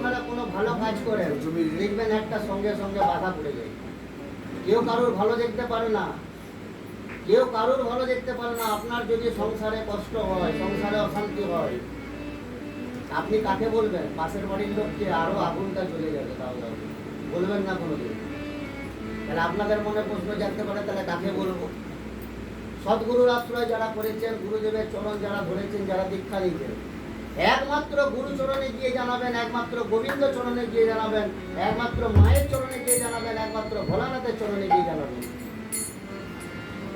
আপনারা কোনো ভালো কাজ করেন দেখবেন একটা সঙ্গে সঙ্গে বাধা পড়ে যায়। কেউ কারোর ভালো দেখতে পারে না। কেউ কারোর ভালো দেখতে পারে না। আপনার যদি সংসারে কষ্ট হয়, সংসারে অশান্তি হয়, আপনি কাকে বলবেন? পাশের বাড়ির লোককে আরও আগুনটা চলে যাবে তাহলে বলবেন না কোনোদিন। তাহলে আপনাদের মনে প্রশ্ন জানতে পারে, তাহলে কাকে বলব? সদ্গুরুর আশ্রয় যারা করেছেন, গুরুদেবের চরণ যারা ধরেছেন, যারা দীক্ষা নিয়েছেন একমাত্র গুরু চরণে গিয়ে জানাবেন, একমাত্র গোবিন্দ চরণে গিয়ে জানাবেন, একমাত্র মায়ের চরণে গিয়ে জানাবেন, একমাত্র ভোলানাথের চরণে গিয়ে জানাবেন।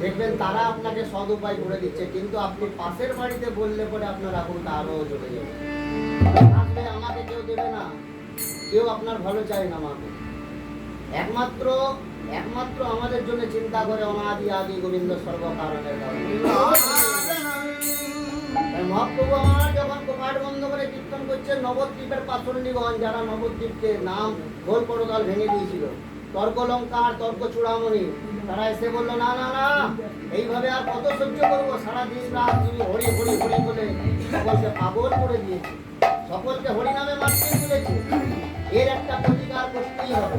দেখবেন তারা আপনাকে সদ উপায় করে দিচ্ছে, কিন্তু আপনি পাশের বাড়িতে বললে পরে আপনার আগুনটা আরও চলে যাবে। আসবে আমাকে কেউ দেবে না, কেউ আপনার ভালো চায় না আমাকে। একমাত্র একমাত্র আমাদের জন্য চিন্তা করে অনাদি আদি গোবিন্দ সর্বকারণের কারণে। তাই মহাপ্রভু আমার যখন কপাট বন্ধ করে কীর্তন করছে, নবদ্বীপের পাথরণীগঞ্জ যারা নবদ্বীপকে নাম গোল পরকাল ভেঙে দিয়েছিল, তর্কলঙ্কার তর্ক চূড়ামণি তারা এসে বলল, না না না, এইভাবে আর কত সহ্য করব? সারাদিন রাত হরি হরি হরি সকলকে পাগল করে দিয়েছে। সকলকে হরিনামে মারতে তুলেছে এর একটা প্রতিকার করতেই হবে।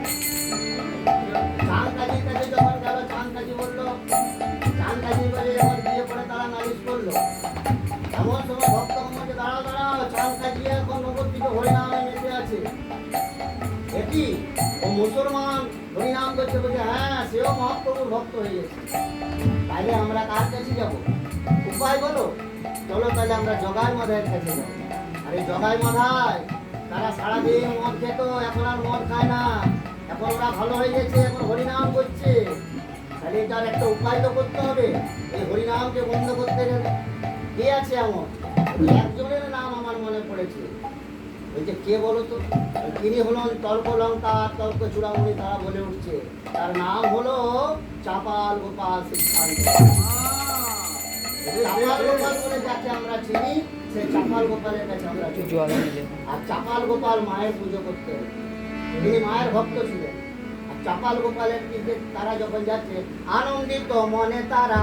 মুসলমান হরিনাম করছে হ্যাঁ সেও মহাপ্রভুর ভক্ত হয়ে গেছে তাহলে আমরা কার কাছে যাব উপায় বলো চলো তাহলে আমরা জগাই মাধায়ের কাছে যাব আর এই জগাই মাধায় তারা সারাদিন মদ খেত এখন আর মদ খায় না এখন ওরা ভালো হয়ে গেছে এখন হরিনাম করছে। তাহলে এটার একটা উপায় তো করতে হবে। এই হরিনামকে বন্ধ আছে এমন। একজনের নাম আমার মনে পড়েছে। ওই যে কে বলো তো? তিনি হলেন তর্ক লঙ্কা তর্ক চূড়ামণি তারা বলে উঠছে। তার নাম হলো চাপাল গোপাল সিদ্ধান্ত। চাপাল গোপাল বলে যাকে আমরা চিনি সেই চাপাল গোপালের কাছে আমরা আর চাপাল গোপাল মায়ের পুজো করতে। তিনি মায়ের ভক্ত ছিলেন। আর চাপাল গোপালের দিকে তারা যখন যাচ্ছে আনন্দিত মনে তারা